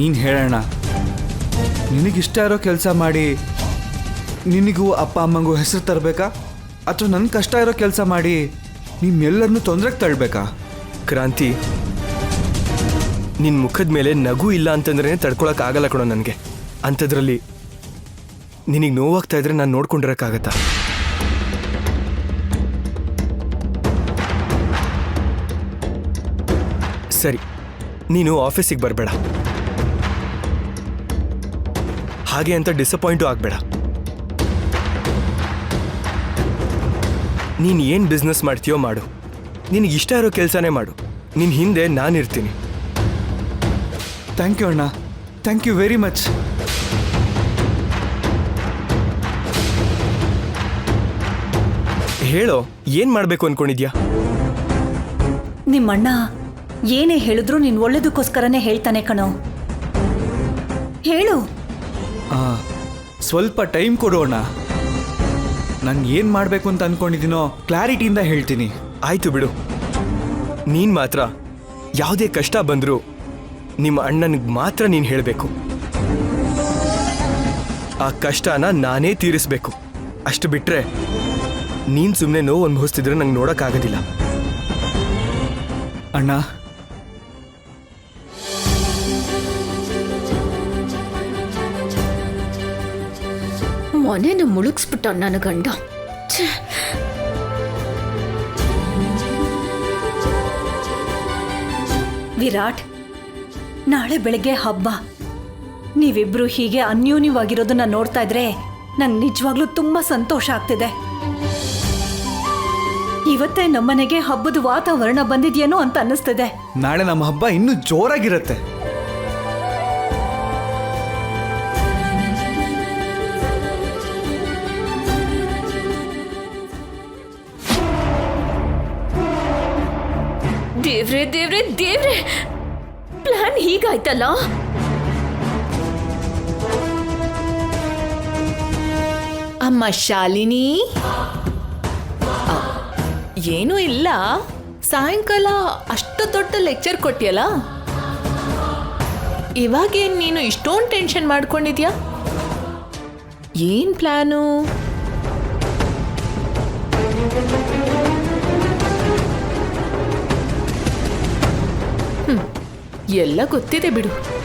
ನೀನು ಹೇಳೋಣ ನಿನಗಿಷ್ಟ ಇರೋ ಕೆಲಸ ಮಾಡಿ, ನಿನಗೂ ಅಪ್ಪ ಅಮ್ಮಂಗೂ ಹೆಸರು ತರಬೇಕಾ? ಅಥವಾ ನನ್ನ ಕಷ್ಟ ಇರೋ ಕೆಲಸ ಮಾಡಿ ನಿಮ್ಮೆಲ್ಲರನ್ನೂ ತೊಂದರೆಗೆ ತಳ್ಬೇಕಾ? ಕ್ರಾಂತಿ ನಿನ್ನ ಮುಖದ ಮೇಲೆ ನಗು ಇಲ್ಲ ಅಂತಂದ್ರೆ ತಡ್ಕೊಳಕ್ಕಾಗಲ್ಲ ಕಣೋ ನನಗೆ. ಅಂಥದ್ರಲ್ಲಿ ನಿನಗೆ ನೋವಾಗ್ತಾ ಇದ್ರೆ ನಾನು ನೋಡ್ಕೊಂಡಿರೋಕ್ಕಾಗತ್ತಾ? ಸರಿ, ನೀನು ಆಫೀಸಿಗೆ ಬರಬೇಡ. ಹಾಗೆ ಅಂತ ಡಿಸಪಾಯಿಂಟು ಆಗಬೇಡ. ನೀನು ಏನು ಬಿಸ್ನೆಸ್ ಮಾಡ್ತೀಯೋ ಮಾಡು. ನಿನಗೆ ಇಷ್ಟ ಇರೋ ಕೆಲಸನೇ ಮಾಡು. ನಿನ್ನ ಹಿಂದೆ ನಾನಿರ್ತೀನಿ ಥ್ಯಾಂಕ್ ಯು ಅಣ್ಣ. ಥ್ಯಾಂಕ್ ಯು ವೆರಿ ಮಚ್ ಹೇಳೋ ಏನು ಮಾಡಬೇಕು ಅನ್ಕೊಂಡಿದ್ಯಾ? ನಿಮ್ಮಣ್ಣ ಏನೇ ಹೇಳಿದ್ರು ನೀನ್ ಒಳ್ಳೇದಕ್ಕೋಸ್ಕರನೇ ಹೇಳ್ತಾನೆ ಕಣೋ. ಹೇಳು. ಸ್ವಲ್ಪ ಟೈಮ್ ಕೊಡೋಣ ನಾನು ಏನು ಮಾಡಬೇಕು ಅಂತ ಅಂದ್ಕೊಂಡಿದ್ದೀನೋ ಕ್ಲಾರಿಟಿಯಿಂದ ಹೇಳ್ತೀನಿ. ಆಯಿತು ಬಿಡು. ನೀನು ಮಾತ್ರ ಯಾವುದೇ ಕಷ್ಟ ಬಂದರೂ ನಿಮ್ಮ ಅಣ್ಣನಿಗೆ ಮಾತ್ರ ನೀನು ಹೇಳಬೇಕು. ಆ ಕಷ್ಟನ ನಾನೇ ತೀರಿಸಬೇಕು. ಅಷ್ಟು ಬಿಟ್ಟರೆ ನೀನು ಸುಮ್ಮನೆ ನೋವು ಅನುಭವಿಸ್ತಿದ್ರೆ ನಂಗೆ ನೋಡೋಕ್ಕಾಗೋದಿಲ್ಲ. ಅಣ್ಣ ಮನೇನ ಮುಳುಗಿಸ್ಬಿಟ್ಟ ನನ್ನ ಗಂಡ. ಛೇ. ವಿರಾಟ್, ನಾಳೆ ಬೆಳಗ್ಗೆ ಹಬ್ಬ. ನೀವಿಬ್ರು ಹೀಗೆ ಅನ್ಯೋನ್ಯವಾಗಿರೋದನ್ನ ನೋಡ್ತಾ ಇದ್ರೆ ನಂಗೆ ನಿಜವಾಗ್ಲೂ ತುಂಬಾ ಸಂತೋಷ ಆಗ್ತಿದೆ. ಇವತ್ತೇ ನಮ್ಮನೆಗೆ ಹಬ್ಬದ ವಾತಾವರಣ ಬಂದಿದ್ಯೇನೋ ಅಂತ ಅನ್ನಿಸ್ತಿದೆ. ನಾಳೆ ನಮ್ಮ ಹಬ್ಬ ಇನ್ನೂ ಜೋರಾಗಿರುತ್ತೆ. ದೇವ್ರೆ ದೇವ್ರೆ ದೇವ್ರೆ! ಪ್ಲಾನ್ ಹೀಗಾಯ್ತಲ್ಲ? ಅಮ್ಮ ಶಾಲಿನಿ? ಏನು ಇಲ್ಲ. ಸಾಯಂಕಾಲ ಅಷ್ಟು ದೊಡ್ಡ ಲೆಕ್ಚರ್ ಕೊಟ್ಟಿಯಲ್ಲ? ಇವಾಗೇನು ನೀನು ಇಷ್ಟೊಂದು ಟೆನ್ಷನ್ ಮಾಡ್ಕೊಂಡಿದ್ಯಾ? ಏನ್ ಪ್ಲಾನು? ಎಲ್ಲ ಗೊತ್ತಿದೆ ಬಿಡು.